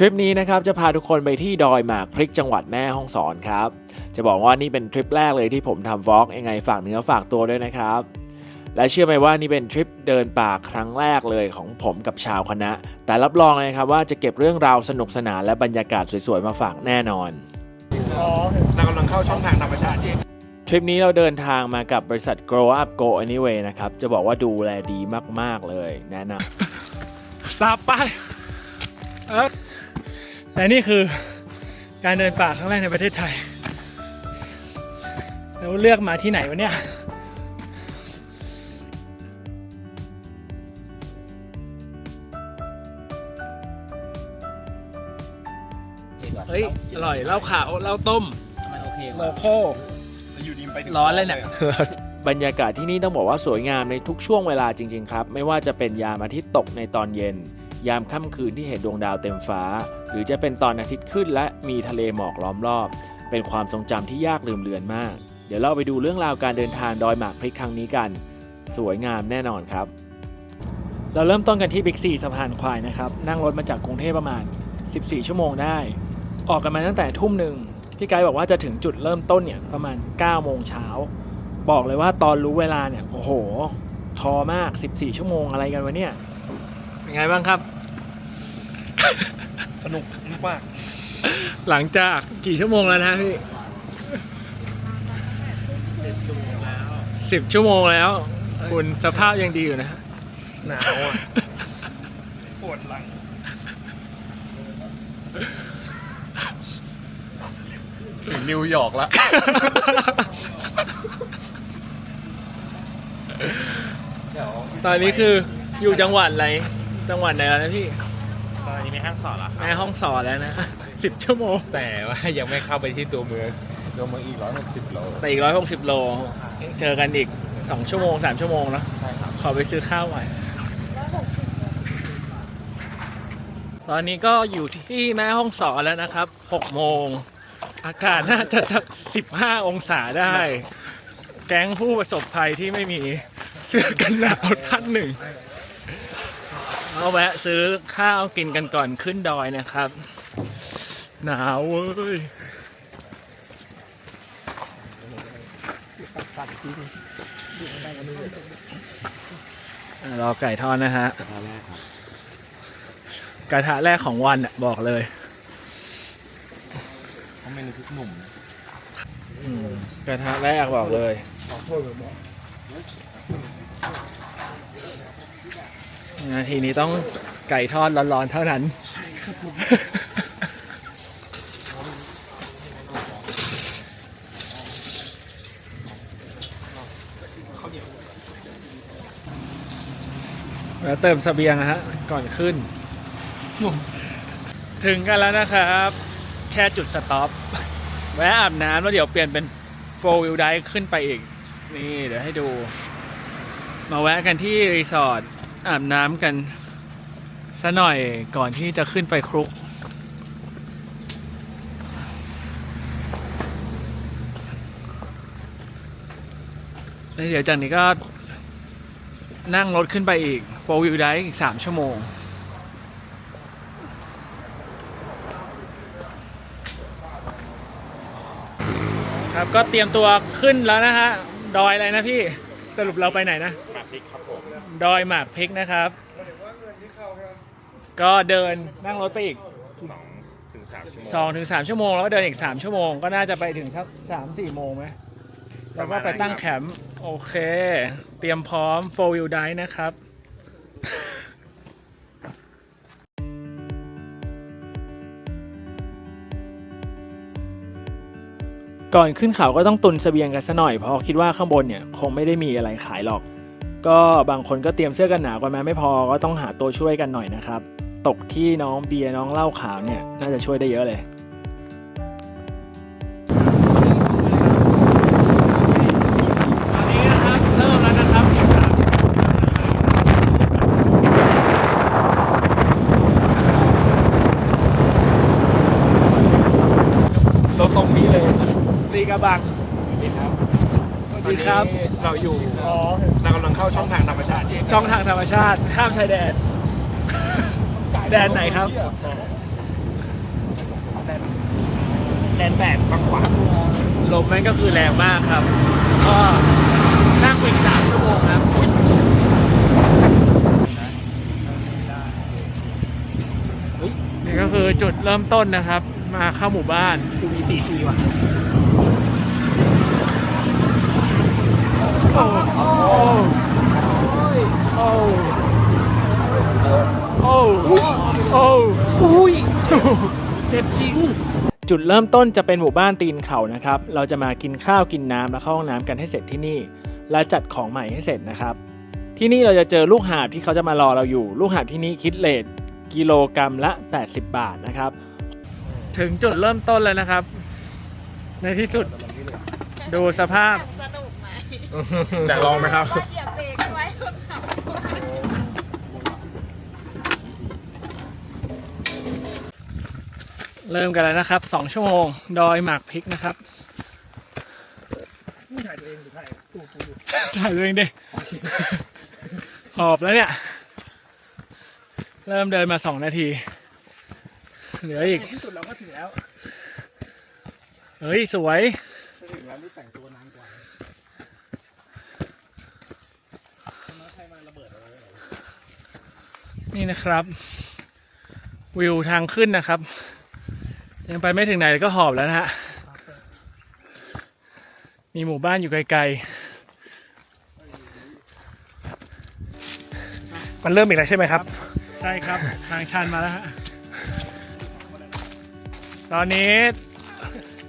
ทริปนี้นะครับจะพาทุกคนไปที่ดอยหมากพริกจังหวัดแม่ฮ่องสอนครับ จะบอกว่านี่เป็นทริปแรกเลยที่ผมทำวอล์กยังไงฝากเนื้อฝากตัวด้วยนะครับ และเชื่อไหมว่านี่เป็นทริปเดินป่าครั้งแรกเลยของผมกับชาวคณะ แต่รับรองเลยครับว่าจะเก็บเรื่องราวสนุกสนานและบรรยากาศสวยๆมาฝากแน่นอนเรากำลังเข้าช่องทางธรรมชาติที่ทริปนี้เราเดินทางมากับบริษัท Grow Up Go Anyway นะครับ จะบอกว่าดูแลดีมากๆเลยแนะนำสับไปเออ แต่นี่คือการเดินป่าครั้งแรกในประเทศไทย แล้วเลือกมาที่ไหนวะเนี่ยเฮ้ย อร่อยเหล้าขาวเหล้าต้มมันโอเคกโลว่าโก้อยู่ดีมไปถึงร้อนเลยเนี่ยบรรยากาศที่นี่ต้องบอกว่าสวยงามในทุกช่วงเวลาจริง ๆ ครับ ไม่ว่าจะเป็นยามอาทิตย์ตกในตอนเย็น ยามค่ำคืนที่เห็นดวงดาวเต็มฟ้า หรือจะเป็นตอนอาทิตย์ขึ้นและมีทะเลหมอกล้อมรอบ เป็นความทรงจำที่ยากลืมเลือนมาก เดี๋ยวเราไปดูเรื่องราวการเดินทางดอยหมากพริกครั้งนี้กัน สวยงามแน่นอนครับ เราเริ่มต้นกันที่บิ๊กซีสะพานควายนะครับนั่งรถมาจากกรุงเทพประมาณ 14 ชั่วโมงได้ ออกกันมาตั้งแต่ทุ่มหนึ่งพี่ไกด์บอกว่าจะถึงจุดเริ่มต้นเนี่ยประมาณ9โมงเช้าบอกเลยว่าตอนรู้เวลาเนี่ยโอ้โหทอมาก 14 ชั่วโมงอะไรกันวะเนี่ยเป็นไงบ้างครับ สนุกมากหลังจากกี่ชั่วโมงแล้วนะพี่สิบชั่วโมงแล้ว คุณสภาพยังดีอยู่นะหนาวอะปวดหลังถึงนิวยอร์กแล้วตอนนี้คืออยู่จังหวัดอะไร จังหวัดไหนแล้วนะพี่ ตอนนี้ไม่ห้างสอนแล้วแม่ห้องสอนแล้วนะ สิบชั่วโมง แต่ว่ายังไม่เข้าไปที่ตัวเมืองตัวเมืองอีกร้อยหกสิบโล แต่อีกร้อยหกสิบโล เจอกันอีกสองชั่วโมงสามชั่วโมงเนอะใช่ครับ ขอไปซื้อข้าวหน่อยตอนนี้ก็อยู่ที่แม่ห้องสอนแล้วนะครับหกโมง อากาศน่าจะสักสิบห้าองศาได้ แก๊งผู้ประสบภัยที่ไม่มีเสื้อกันหนาวท่านหนึ่ง เอาแวะซื้อข้าวกินกันก่อนขึ้นดอยนะครับ หนาวเว้ยอะรอไก่ทอดนะฮะกระทะแรกของวันอะบอกเลย เขาไม่นึกทุกหนุ่มอืมกระทะแรกบอกเลย นาทีนี้ต้องไก่ทอดร้อนๆเท่านั้น ใช่ครับผมแล้วเติมสเสบียงนะฮะ ก่อนขึ้น ถึงกันแล้วนะครับ แค่จุดสต็อป แวะอาบน้ำแล้วเดี๋ยวเปลี่ยนเป็นโฟวิลไดขึ้นไปอีก นี่เดี๋ยวให้ดู มาแวะกันที่รีสอร์ท อาบน้ำกันซะหน่อยก่อนที่จะขึ้นไปครุก แล้วเดี๋ยวจากนี้ก็นั่งรถขึ้นไปอีกโฟวิลได้อีกสามชั่วโมง ครับก็เตรียมตัวขึ้นแล้วนะฮะ ดอยอะไรนะพี่ สรุปเราไปไหนนะมาพริกครับผมดอยหมากพริกนะครับ ก็เดินนั่งรถไปอีกสองถึงสามชั่วโมง สองถึงสามชั่วโมงแล้วก็เดินอีกสามชั่วโมง ก็น่าจะไปถึงสักสามสี่โมงไหมแล้วก็ไปตั้งแคมป์โอเค เตรียมพร้อมโฟวิลไดนะครับ ก่อนขึ้นเขาก็ต้องตุนเสบียงกันซะหน่อยเพราะคิดว่าข้างบนเนี่ยคงไม่ได้มีอะไรขายหรอก ก็บางคนก็เตรียมเสื้อกันหนาวกันมาไม่พอก็ต้องหาตัวช่วยกันหน่อยนะครับ ตกที่น้องเบียร์น้องเหล้าขาวเนี่ยน่าจะช่วยได้เยอะเลย บัง สวัสดีครับสวัสดีครับ ตอนนี้เราอยู่เรากำลังเข้าช่องทางธรรมชาติที่ช่องทางธรรมชาติ ข้ามชายแดน แดนไหนครับ แดนแบบบางขวางลมมันก็คือแรงมากครับ ก็นั่งไปอีกสามชั่วโมงครับ นี่ก็คือจุดเริ่มต้นนะครับ มาเข้าหมู่บ้าน ดูมีสี่ทีว่ะ โอ้โอ้อุ้ยเจ็บจริง จุดเริ่มต้นจะเป็นหมู่บ้านตีนเขานะครับ เราจะมากินข้าวกินน้ำและเข้าห้องน้ำกันให้เสร็จที่นี่ และจัดของใหม่ให้เสร็จนะครับ ที่นี่เราจะเจอลูกหาบที่เขาจะมารอเราอยู่ ลูกหาบที่นี่คิดเลทกิโลกรรัมละ 80 บาทนะครับ ถึงจุดเริ่มต้นเลยนะครับ ในที่สุดดูสภาพ ส อยากลองไหมครับว่าเหยียบเบรกเอาไว้คนขับเริ่มกันแล้วนะครับ2ชั่วโมง ดอยหมากพริกนะครับถ่ายตัวเองหรือถ่ายถ่ายตัวเองดิหอบแล้วเนี่ย เริ่มเดินมา2นาที เหลืออีก ที่สุดเราก็ถึงแล้ว เฮ้ย สวย ถึงแล้วนี่แต่งตัวนานกว่า นี่นะครับ วิวทางขึ้นนะครับ ยังไปไม่ถึงไหนก็หอบแล้วนะฮะมีหมู่บ้านอยู่ไกลๆ มันเริ่มอีกแล้วใช่ไหมครับ ใช่ครับ ทางชันมาแล้วฮะ ตอนนี้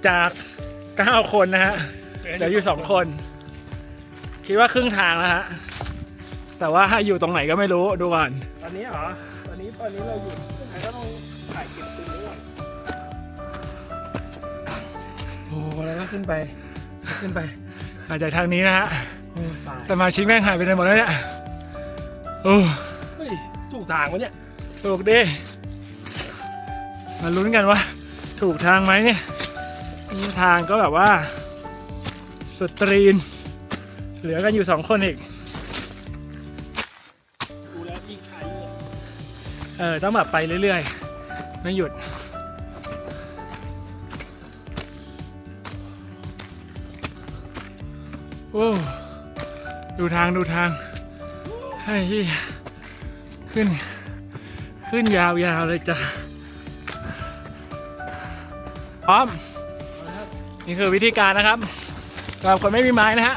จาก 9 คนนะฮะ เหลืออยู่ 2 คน คิดว่าครึ่งทางแล้วฮะ แต่ว่าอยู่ตรงไหนก็ไม่รู้ดูก่อนตอนนี้เหรอตอนนี้ตอนนี้เราอยู่ไหนก็ต้องถ่ายเก็บตรงนี้ก่อนโอ้โหแล้วก็ขึ้นไปขึ้นไปมาจากทางนี้นะฮะโอ้ตายสมาชิกแม่งหายไปไหนหมดแล้วเนี่ยโอ้เฮ้ยถูกทางวะเนี่ยถูกดิมาลุ้นกันว่าถูกทางไหมเนี่ยนี่ทางก็แบบว่าสุดตรีน เหลือกันอยู่สองคนอีก เออต้องแบบไปเรื่อยๆ ไม่หยุด โอ้ดูทางดูทางไอ้เหี้ขึ้น ขึ้นยาวๆเลยจ้ะพร้อม นี่คือวิธีการนะครับสำหรับคนไม่มีไม้นะฮะ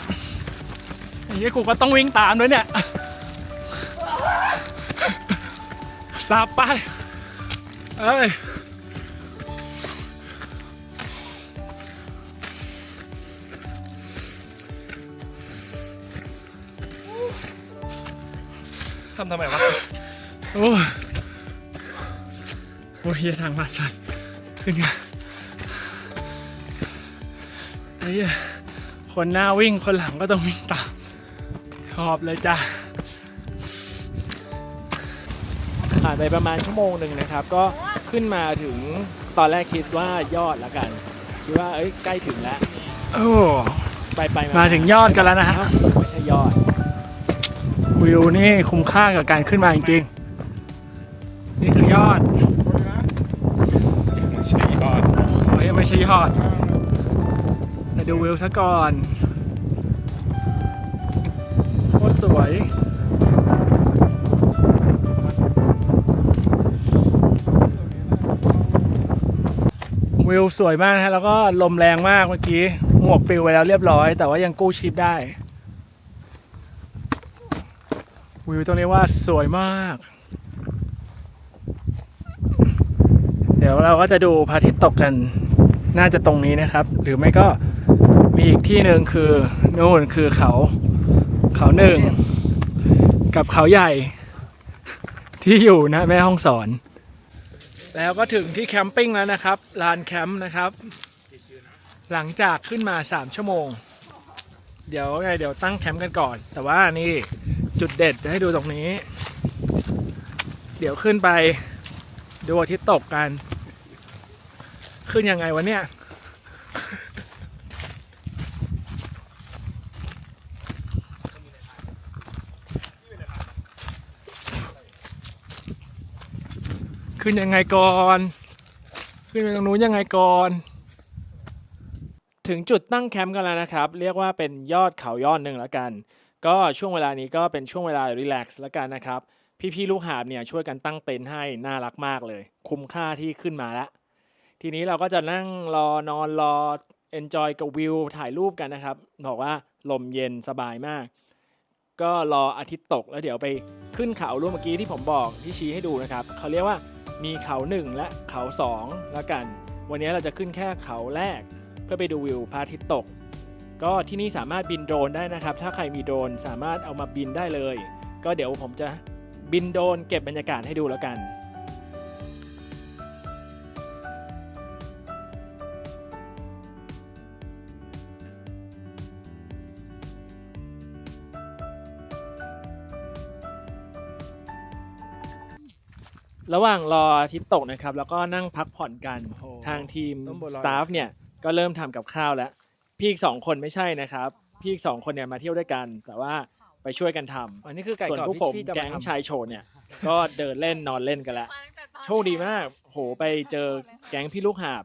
ไอ้เหี้กูก็ต้องวิ่งตามด้วยเนี่ย ไปเอ้ยทำทำไมวะ โอ้ยโอ้ยเหี้ยทางมาชันขึ้นไงไอ้คนหน้าวิ่งคนหลังก็ต้องวิ่งตามชอบเลยจ้ะ ผ่านไปประมาณชั่วโมงหนึ่งนะครับ ก็ขึ้นมาถึงตอนแรกคิดว่ายอดละกัน คิดว่าเอ้ยใกล้ถึงแล้ว โอ้ไปไปมาถึงยอดกันแล้วนะฮะไม่ใช่ยอด วิวนี่คุ้มค่ากับการขึ้นมาจริงๆ นี่คือยอดไม่ใช่ยอดเฮ้ยไม่ใช่ยอดแต่ดูวิวซะก่อนโคตรสวย วิวสวยมากฮะแล้วก็ลมแรงมากเมื่อกี้ หมวกปลิวไปแล้วเรียบร้อย แต่ว่ายังกู้ชีพได้ วิวตรงนี้ว่าสวยมาก เดี๋ยวเราก็จะดูพระอาทิตย์ตกกัน น่าจะตรงนี้นะครับ หรือไม่ก็มีอีกที่หนึ่งคือนู่นคือเขา เขาหนึ่ง กับเขาใหญ่ที่อยู่นะแม่ห้องสอน แล้วก็ถึงที่แคมปิ้งแล้วนะครับ ลานแคมป์นะครับ หลังจากขึ้นมา 3 ชั่วโมง เดี๋ยวไงเดี๋ยวตั้งแคมป์กันก่อน แต่ว่านี่จุดเด็ดจะให้ดูตรงนี้ เดี๋ยวขึ้นไปดูอาทิตย์ตกกัน ขึ้นยังไงวะเนี่ย ขึ้นยังไงก่อน ขึ้นไปตรงนู้นยังไงก่อน ถึงจุดตั้งแคมป์กันแล้วนะครับ เรียกว่าเป็นยอดเขายอดหนึ่งแล้วกัน ก็ช่วงเวลานี้ก็เป็นช่วงเวลารีแลกซ์แล้วกันนะครับ พี่ๆลูกหาบเนี่ยช่วยกันตั้งเต็นท์ให้น่ารักมากเลย คุ้มค่าที่ขึ้นมาล้วทีนี้เราก็จะนั่งรอนอนรอ enjoy กับวิวถ่ายรูปกันนะครับ บอกว่าลมเย็นสบายมาก ก็รออาทิตย์ตกแล้วเดี๋ยวไปขึ้นเขารูปเมื่อกี้ที่ผมบอกที่ชี้ให้ดูนะครับ เขาเรียกว่า มีเขาหนึ่งและเขาสองแล้วกัน วันนี้เราจะขึ้นแค่เขาแรก เพื่อไปดูวิวพระอาทิตย์ตก ก็ที่นี่สามารถบินโดรนได้นะครับ ถ้าใครมีโดรนสามารถเอามาบินได้เลย ก็เดี๋ยวผมจะบินโดรนเก็บบรรยากาศให้ดูแล้วกัน ระหว่างรออาทิตย์ตกนะครับ แล้วก็นั่งพักผ่อนกันทางทีมต้มบัวลอยสตาฟเนี่ยก็เริ่มทำกับข้าวแล้ว พี่อีกสองคนไม่ใช่นะครับ พี่อีกสองคนเนี่ยมาเที่ยวด้วยกัน แต่ว่าไปช่วยกันทำอันนี้คือไก่ส่วนกรอบพวกที่ผมพี่จะแก๊มางทำชายโชว์เนี่ย ก็เดินเล่นนอนเล่นกันแล้วมาตั้งแต่ตอนโชคดีมาก โหไปเจอแก๊งพี่ลูกหาบ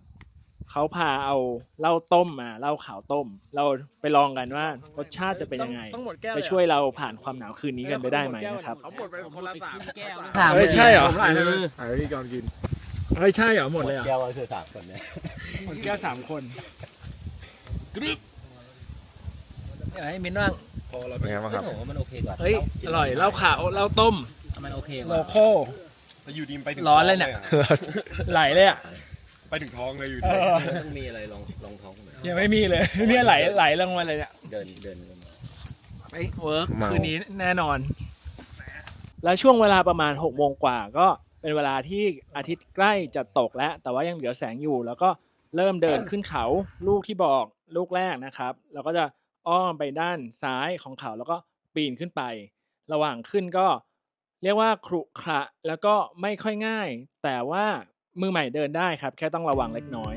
เขาพาเอาเหล้าต้มมาเหล้าขาวต้ม เราไปลองกันว่ารสชาติจะเป็นยังไง ต้องหมดแก้วจะเลยเหรอช่วยเราผ่านความหนาวคืนนี้กันไปได้ไหมนะครับเขาหมดไปคนละสามถามเฮ้ยใช่เหรอผมหลายเลยหายพี่จอนกินเฮ้ยใช่เหรอหมดเลยเหรอแก้วก็คือสามคนเนี่ยหมดแก้วสามคนอยากให้มิ้นท์บ้างเป็นไงบ้างครับผมว่ามันโอเคกว่าเฮ้ยอร่อยเหล้าขาวเหล้าต้มมันโอเคกโลว่าโก้แต่อยู่ดีมไปถึงร้อนเลยเนี่ยไหลเลยอะ ไปถึงท้องเลยอยู่เอดีอต้องมีอะไรรองรองท้องเหมือนยังไม่มีเลยเนี่ยไหลไหลลงมาเลยเนี่ยเดินเดินลงมาไอ้เวิร์กคืนนี้แน่นอน และช่วงเวลาประมาณ6กโมงกว่าก็เป็นเวลาที่อาทิตย์ใกล้จะตกแล้ว แต่ว่ายังเหลือแสงอยู่ แล้วก็เริ่มเดินขึ้นเขาลูกที่บอกลูกแรกนะครับ เราก็จะอ้อมไปด้านซ้ายของเขาแล้วก็ปีนขึ้นไป ระหว่างขึ้นก็เรียกว่าขรุขระแล้วก็ไม่ค่อยง่าย แต่ว่า มือใหม่เดินได้ครับ แค่ต้องระวังเล็กน้อย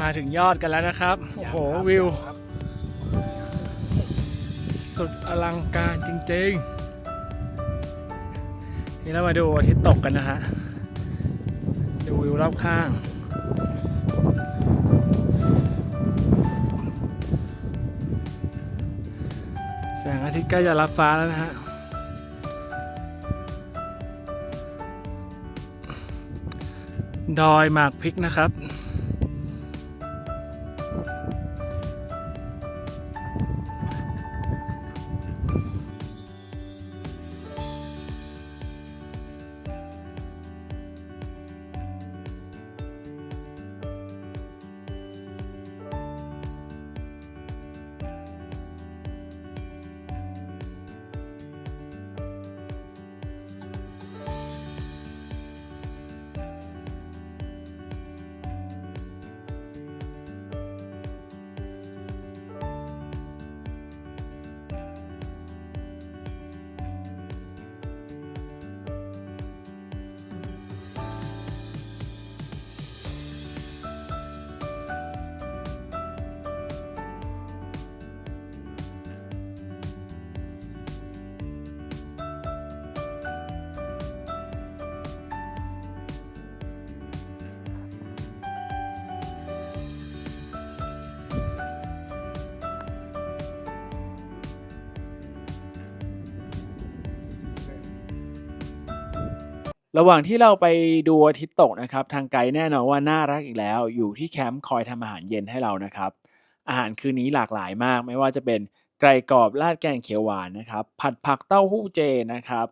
มาถึงยอดกันแล้วนะครับ โอ้โห วิว สุดอลังการจริง ๆ นี่เรามาดูอาทิตย์ตกกันนะฮะ ดูวิวรอบข้าง แสงอาทิตย์ใกล้จะรับฟ้าแล้วนะฮะดอยหมากพริกนะครับ ระหว่างที่เราไปดูอาทิตย์ตกนะครับทางไกด์แน่นอนว่าน่ารักอีกแล้ว อยู่ที่แคมป์คอยทำอาหารเย็นให้เรานะครับ อาหารคืนนี้หลากหลายมาก ไม่ว่าจะเป็นไก่กรอบราดแกงเขียวหวานนะครับ ผัดผักเต้าหู้เจนะครับ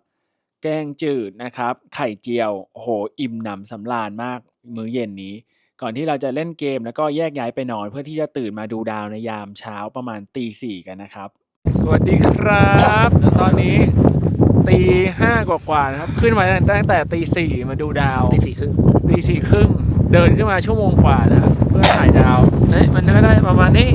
แกงจืดนะครับ ไข่เจียวโหอิ่มหนำสำราญมากมื้อเย็นนี้ ก่อนที่เราจะเล่นเกมแล้วก็แยกย้ายไปนอนเพื่อที่จะตื่นมาดูดาวในยามเช้าประมาณตีสี่กันนะครับ สวัสดีครับ ตอนนี้ ตีห้ากว่าๆนะครับ ขึ้นมาตั้งแต่ตีสี่มาดูดาวตีสี่ครึ่งตีสี่ครึ่งเดินขึ้นมาชั่วโมงกว่านะครับเพื่อถ่ายดาวเนี่ยมันก็ได้ประมาณนี้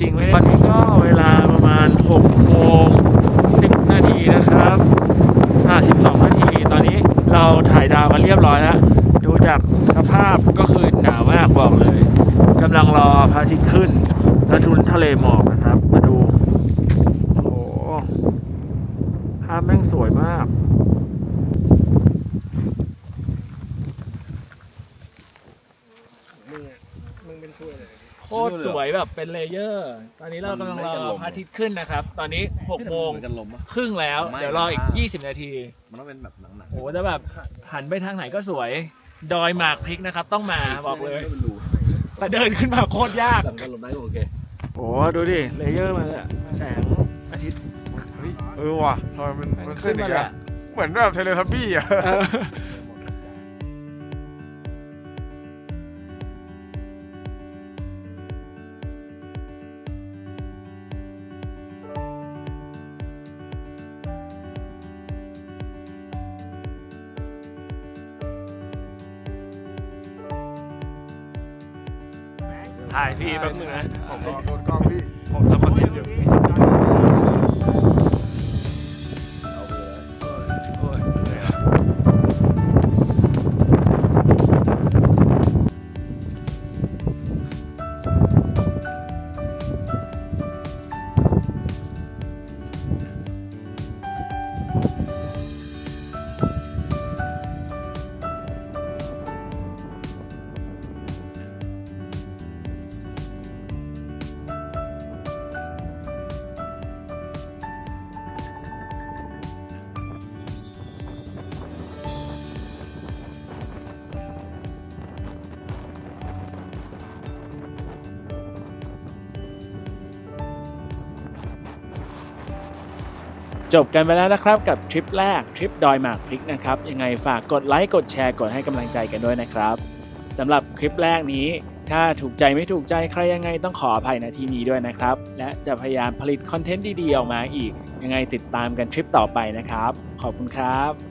จริงไหมมันก็เวลาประมาณ6โม เราถ่ายดาวกันเรียบร้อยแล้ว ดูจากสภาพก็คือหนาวมากบอกเลยกำลังรอพระอาทิตย์ขึ้นแล้วทุนทะเลหมอกนะครับ มาดู โอ้โหภาพแม่งสวยมาก มึงเป็นถ้วยเลย โคตรสวยแบบเป็นเลเยอร์ ตอนนี้เรากำลังรอพระอาทิตย์ขึ้นนะครับ ตอนนี้6โมงเหมือนกันลมปะ ครึ่งแล้ว ไม่เดี๋ยวรออีก ไม่ 20 นาที มันต้องเป็นแบบหนังโอ้โหแต่แบบหันไปทางไหนก็สวย ดอยหมากพริกนะครับ ต้องมาๆบอกเลย ไม่เป็นรูแต่เดินขึ้นมาโคตรยาก หลังกันลมได้ก็โอเค โอ้ดูดิ เลเยอร์มันอะแสงอาทิตย์เออว่ะทำไมมันมันขึ้นอีมากเลยอะอะเหมือนแบบเทเลทับบี้อะเออ แป๊บนึงนะ จบกันไปแล้วนะครับกับทริปแรกทริปดอยหมากพริกนะครับยังไงฝากกดไลค์กดแชร์กดให้กำลังใจกันด้วยนะครับสำหรับคลิปแรกนี้ ถ้าถูกใจไม่ถูกใจใครยังไงต้องขออภัยในที่นี้ด้วยนะครับ และจะพยายามผลิตคอนเทนต์ดีๆออกมาอีก ยังไงติดตามกันทริปต่อไปนะครับ ขอบคุณครับ